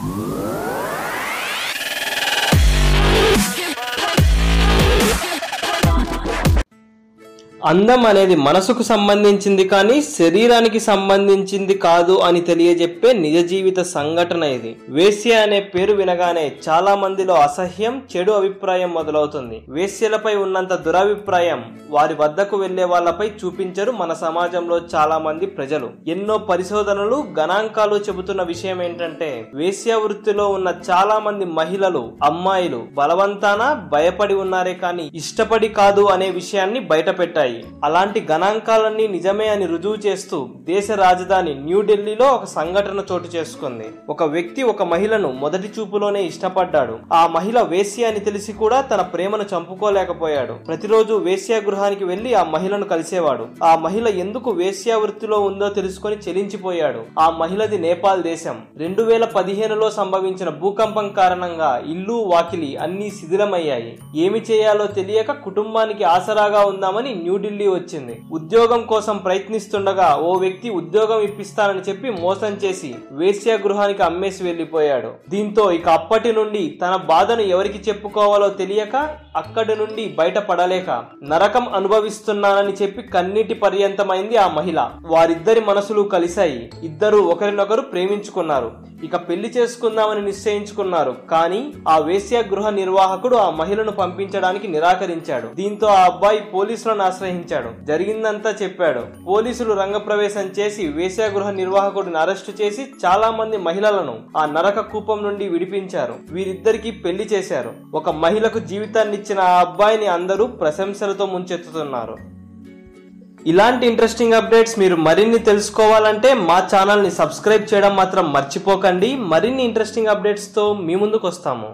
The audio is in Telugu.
Whoa. అందం అనేది మనసుకు సంబంధించింది కానీ శరీరానికి సంబంధించింది కాదు అని తెలియజెప్పే నిజ జీవిత సంఘటన ఇది. వేశ్య అనే పేరు వినగానే చాలా మందిలో అసహ్యం చెడు అభిప్రాయం మొదలవుతుంది. వేశ్యలపై ఉన్నంత దురభిప్రాయం వారి వద్దకు వెళ్ళే వాళ్ళపై చూపించరు మన సమాజంలో చాలా మంది ప్రజలు. ఎన్నో పరిశోధనలు గణాంకాలు చెబుతున్న విషయం ఏంటంటే వేశ్య వృత్తిలో ఉన్న చాలా మంది మహిళలు అమ్మాయిలు బలవంతాన భయపడి ఉన్నారే కానీ ఇష్టపడి కాదు అనే విషయాన్ని బయటపెట్టాయి. అలాంటి గణాంకాలన్నీ నిజమే అని రుజువు చేస్తూ దేశ రాజధాని న్యూఢిల్లీలో ఒక సంఘటన చోటు చేసుకుంది. ఒక వ్యక్తి ఒక మహిళను మొదటి చూపులోనే ఇష్టపడ్డాడు. ఆ మహిళ వేశ్య అని తెలిసి కూడా తన ప్రేమను చంపుకోలేకపోయాడు. ప్రతిరోజు వేశ్యా గృహానికి వెళ్ళి ఆ మహిళను కలిసేవాడు. ఆ మహిళ ఎందుకు వేశ్యా వృత్తిలో ఉందో తెలుసుకొని చెలించిపోయాడు. ఆ మహిళది నేపాల్ దేశం. రెండు వేల పదిహేనులో సంభవించిన భూకంపం కారణంగా ఇల్లు వాకిలి అన్నీ శిథిలమయ్యాయి. ఏమి చేయాలో తెలియక కుటుంబానికి ఆసరాగా ఉందామని న్యూఢిల్లీ వచ్చింది. ఉద్యోగం కోసం ప్రయత్నిస్తుండగా ఓ వ్యక్తి ఉద్యోగం ఇప్పిస్తానని చెప్పి మోసం చేసి వేశ్యా గృహానికి అమ్మేసి వెళ్ళిపోయాడు దీంతో ఇక అప్పటి నుండి తన బాధను ఎవరికి చెప్పుకోవాలో తెలియక అక్కడి నుండి బయటపడలేక నరకం అనుభవిస్తున్నానని చెప్పి కన్నీటి పర్యంతమైంది ఆ మహిళ. వారిద్దరి మనసులు కలిశాయి. ఇద్దరు ఒకరినొకరు ప్రేమించుకున్నారు. ఇక పెళ్ళి చేసుకుందామని నిశ్చయించుకున్నారు. కానీ ఆ వేశ్యా గృహ నిర్వాహకుడు ఆ మహిళను పంపించడానికి నిరాకరించాడు. దీంతో ఆ అబ్బాయి పోలీసులను ఆశ్రయించాడు. జరిగిందంతా చెప్పాడు. పోలీసులు రంగప్రవేశం చేసి వేశ్యా గృహ నిర్వాహకుడిని అరెస్టు చేసి చాలా మంది మహిళలను ఆ నరక కూపం నుండి విడిపించారు. వీరిద్దరికి పెళ్ళి చేశారు. ఒక మహిళకు జీవితాన్ని ఇచ్చిన ఆ అబ్బాయిని అందరూ ప్రశంసలతో ముంచెత్తుతున్నారు. ఇలాంటి ఇంట్రెస్టింగ్ అప్డేట్స్ మీరు మరిన్ని తెలుసుకోవాలంటే మా ఛానల్ని సబ్స్క్రైబ్ చేయడం మాత్రం మర్చిపోకండి. మరిన్ని ఇంట్రెస్టింగ్ అప్డేట్స్తో మీ ముందుకు వస్తాము